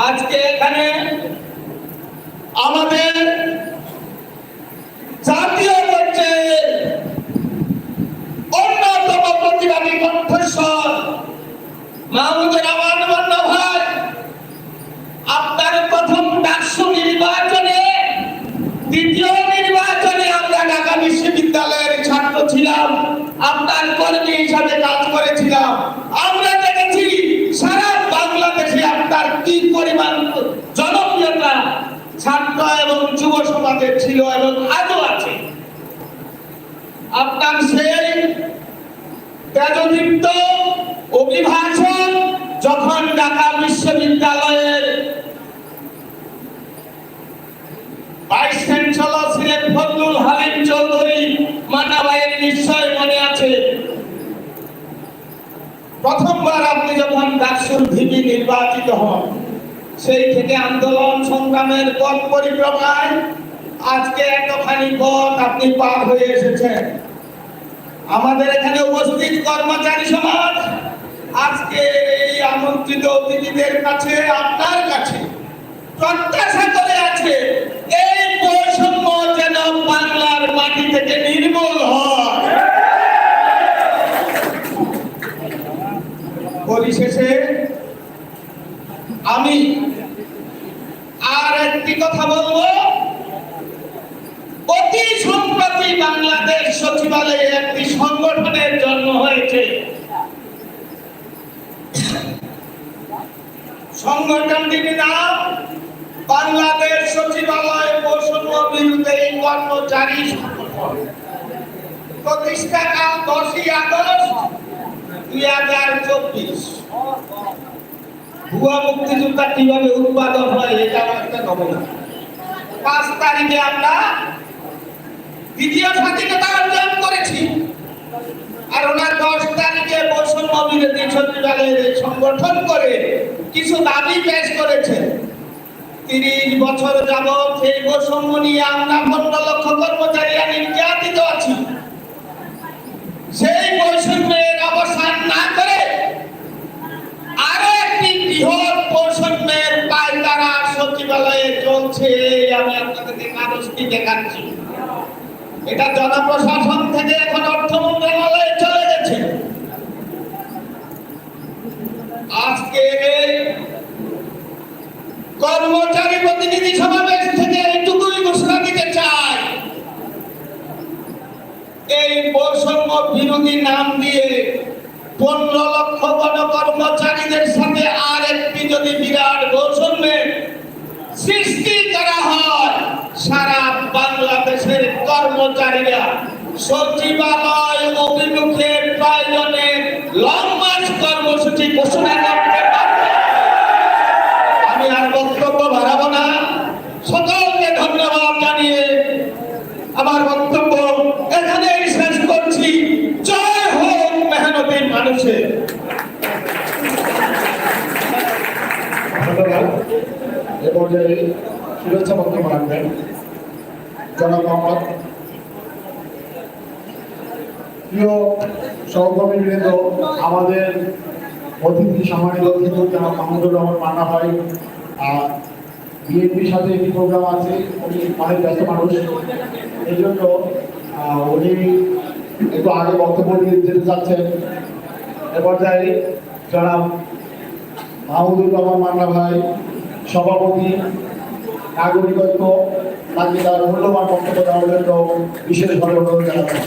আজকে এখানে আমাদের জাতীয় পর্যায়ে অন্যতম প্রতিবাদী কণ্ঠস্বর মাহমুদুর রহমান মান্য ভাই। আপনার প্রথম ডাকসু নির্বাচনে দ্বিতীয় যুব সমাজের ছিল এবং আজও আছে। আপনার সেই তেজদীপ্ত অভিভাষণ যখন ঢাকা বিশ্ববিদ্যালয়ের চৌধুরী নিশ্চয় মনে আছে। প্রথমবার আপনি যখন নির্বাচিত হন সেই থেকে আন্দোলন সংগ্রামের পথ পরিক্রমায় আজকে এতখানি পথ আপনি পার হয়ে এসেছেন। আমাদের এখানে উপস্থিত কর্মচারী সমাজ, আজকে এই আমন্ত্রিত অতিথিদের কাছে, আপনার কাছে প্রত্যাশা করে আছে, এই বৈষম্য যেন বাংলার মাটি থেকে নির্মূল হয়। পরিশেষে আমি আর একটি কথা বলব। অতি সম্প্রতি বাংলাদেশ সচিবালয়ে একটি সংগঠনের জন্ম হয়েছে। সংগঠনটির নাম বাংলাদেশ সচিবালয় বৈষম্য বিরুদ্ধে কর্মচারী সংগঠন। প্রতিষ্ঠাকাল দশই আগস্ট দুই হাজার চব্বিশ। ভুয়া মুক্তিযোদ্ধা কীভাবে উৎপাদন হয়, এটা একটা নমুনা। পাঁচ তারিখে আমরা দ্বিতীয় স্বাধীনতা অর্জন করেছি। আর ওনার দশ তারিখে বৈষম্য বিরোধী সংগঠন করে কিছু দাবি পেশ করেছে। তিরিশ বছর যাবৎ সেই বৈষম্য নিয়ে আমরা পনেরো লক্ষ কর্মচারীরা নির্যাতিত আছি সেই বৈষম্যের অবসান না করে আরও একটি বৃহৎ বৈষম্যের পায়তারা সচিবালয়ে চলছে, আমি আপনাদেরকে কাগজটি দেখাচ্ছি। এটা জনপ্রশাসন থেকে এখন অর্থ মন্ত্রণালয়ে চলে গেছে। আজকে কর্মচারী প্রতিনিধি সমাবেশ থেকে এইটুকুই ঘোষণা দিতে চাই। এই বৈষম্য বিরোধী নাম দিয়ে পনেরো লক্ষ গণ কর্মচারীদের সাথে আর একটি যদি বিরাট কর্মচারীরা সচিবালয় অভিমুখে প্রয়োজনে লং মার্চ কর্মসূচি ঘোষণা করতে আমি আর বক্তব্য বাড়াবো না। সকলকে ধন্যবাদ জানিয়ে আমার বক্তব্য এখানেই শেষ করছি। জয় হোক মেহনতি মানুষের। ধন্যবাদ। এ পর্যায়ে শুভেচ্ছা বক্তব্য রাখবেন। জনাব প্রিয় সহকর্মীবৃন্দ, আমাদের অতিথি সম্মানিত অতিথি জনাব মাহমুদুর রহমান মান্না ভাই আর বিএনপির সাথে একটি প্রোগ্রাম আছে, উনি অনেক ব্যস্ত মানুষ। এই জন্য উনি একটু আগে বক্তব্য দিয়ে যেতে চাচ্ছেন। এ পর্যায়ে জনাব মাহমুদুর রহমান মান্না ভাই, সভাপতি, নাগরিকত্ব, তাকে তার মূল্যবান বক্তব্য দেওয়ার জন্য বিশেষভাবে অনুরোধ জানাচ্ছি।